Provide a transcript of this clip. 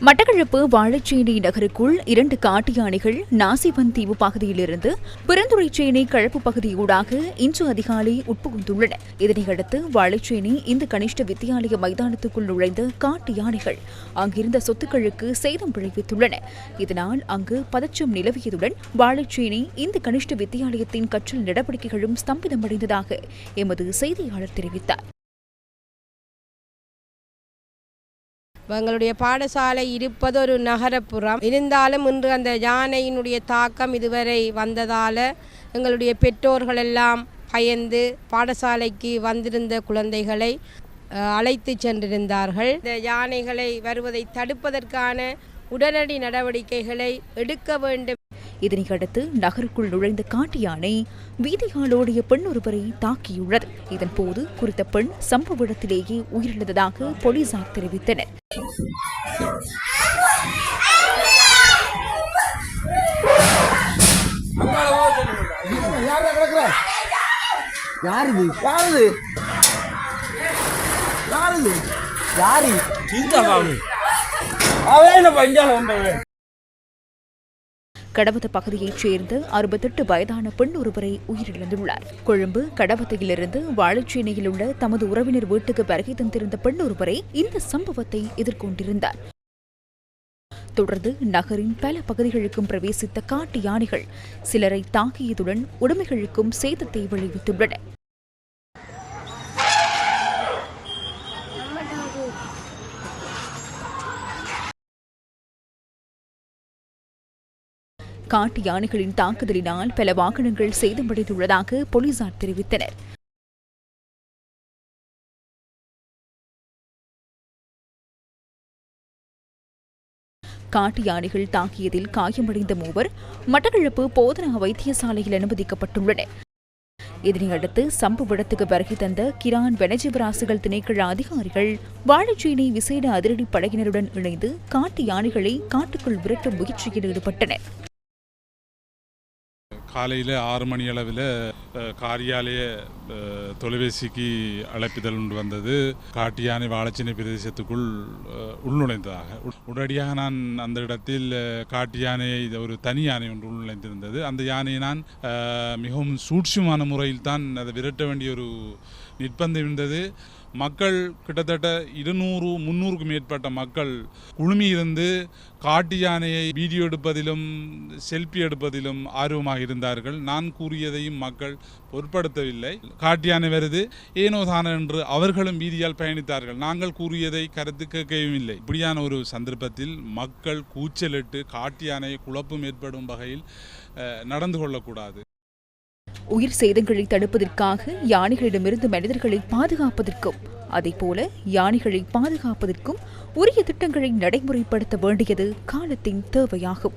மட்டக்களப்பு வாழைச்சேனை நகருக்குள் இரண்டு காட்டு யானைகள் நாசிவன் தீவு பகுதியிலிருந்து பிறந்துரைச்சேனை கழப்பு பகுதியூடாக இன்று அதிகாலை உட்புகுந்துள்ளன. இதனையடுத்து வாழைச்சேனை இந்து கனிஷ்ட வித்தியாலய மைதானத்துக்குள் நுழைந்த காட்டு யானைகள் அங்கிருந்த சொத்துக்களுக்கு சேதம் விளைவித்துள்ளன. இதனால் அங்கு பதற்றம் நிலவியதுடன் வாழைச்சேனை இந்து கனிஷ்ட வித்தியாலயத்தின் கற்றல் நடவடிக்கைகளும் ஸ்தம்பிதமடைந்ததாக எமது செய்தியாளர் தெரிவித்தார். எங்களுடைய பாடசாலை இருப்பது ஒரு நகரப்புறம். இருந்தாலும் இன்று அந்த யானையினுடைய தாக்கம் இதுவரை வந்ததால் எங்களுடைய பெற்றோர்கள் எல்லாம் பயந்து பாடசாலைக்கு வந்திருந்த குழந்தைகளை அழைத்து சென்றிருந்தார்கள். இந்த யானைகளை வருவதை தடுப்பதற்கான உடனடி நடவடிக்கைகளை எடுக்க வேண்டும். இதனையடுத்து நகருக்குள் நுழைந்த காட்டு யானை வீதிகாலோடிய பெண் ஒருவரை தாக்கியுள்ளது. இதன்போது குறித்த பெண் சம்பவ இடத்திலேயே உயிரிழந்ததாக போலீசார் தெரிவித்தனர். யாரா யார் இது யார் இது யார் இது யாரு பகுதியைச் சேர்ந்த அறுபத்தெட்டு வயதான பெண் ஒருவரை உயிரிழந்துள்ளார். கொழும்பு கடவத்தையிலிருந்து வாழைச்சேனையில் உள்ள தமது உறவினர் வீட்டுக்கு வருகை தந்திருந்த பெண் ஒருவரை இந்த சம்பவத்தை எதிர்கொண்டிருந்தார். தொடர்ந்து நகரின் பல பகுதிகளுக்கும் பிரவேசித்த காட்டு யானைகள் சிலரை தாக்கியதுடன் உடைமைகளுக்கும் சேதத்தை விளைவித்துள்ளன. காட்டு யானைகளின் தாக்குதலினால் பல வாகனங்கள் சேதமடைந்துள்ளதாக போலீசார் தெரிவித்தனர். காட்டு யானைகள் தாக்கியதில் காயமடைந்த மூவர் மட்டக்களப்பு போதனா வைத்தியசாலையில் அனுமதிக்கப்பட்டுள்ளனர். இதனையடுத்து சம்பவ இடத்துக்கு வருகை தந்த கிரான் வனஜீவராசிகள் திணைக்கள அதிகாரிகள் வாழைச்சேனை விசேட அதிரடி படையினருடன் இணைந்து காட்டு யானைகளை காட்டுக்குள் விரட்டும் முயற்சியில் ஈடுபட்டனர். காலையில் ஆறு மணி அளவில் காரியாலய தொலைபேசிக்கு அழைப்பிதழ் ஒன்று வந்தது. காட்டு யானை வாழைச்சினை பிரதேசத்துக்குள் உள்நுழைந்ததாக. உடனடியாக நான் அந்த இடத்தில் காட்டு யானையை இது ஒரு தனி யானை ஒன்று உள்நுழைந்திருந்தது. அந்த யானையை நான் மிகவும் சூட்சியமான முறையில் தான் அதை விரட்ட வேண்டிய ஒரு நிர்பந்தம் இருந்தது. மக்கள் கிட்டத்தட்ட இருநூறு முந்நூறுக்கும் மேற்பட்ட மக்கள் குழுமி இருந்து காட்டு யானையை வீடியோ எடுப்பதிலும் செல்ஃபி எடுப்பதிலும் ஆர்வமாக வந்தார்கள் நான் கூறியதையும் மக்கள் பொருட்படுத்தவில்லை. காட்டியான வருது ஏனோ தானோ என்று அவர்களும் வீதியால் பயணித்தார்கள். நாங்கள் கூறியதை கருத்து கேட்கவும் இல்லை இப்படியான ஒரு சந்தர்ப்பத்தில் மக்கள் கூச்சலிட்டு காட்டியானை குழப்பம் ஏற்படும் வகையில் அஹ், நடந்து கொள்ளக்கூடாது. உயிர் சேதங்களை தடுப்பதற்காக யானைகளிடமிருந்து மனிதர்களை பாதுகாப்பதற்கும் அதேபோல யானைகளை பாதுகாப்பதற்கும் உரிய திட்டங்களை நடைமுறைப்படுத்த வேண்டியது காலத்தின் தேவையாகும்.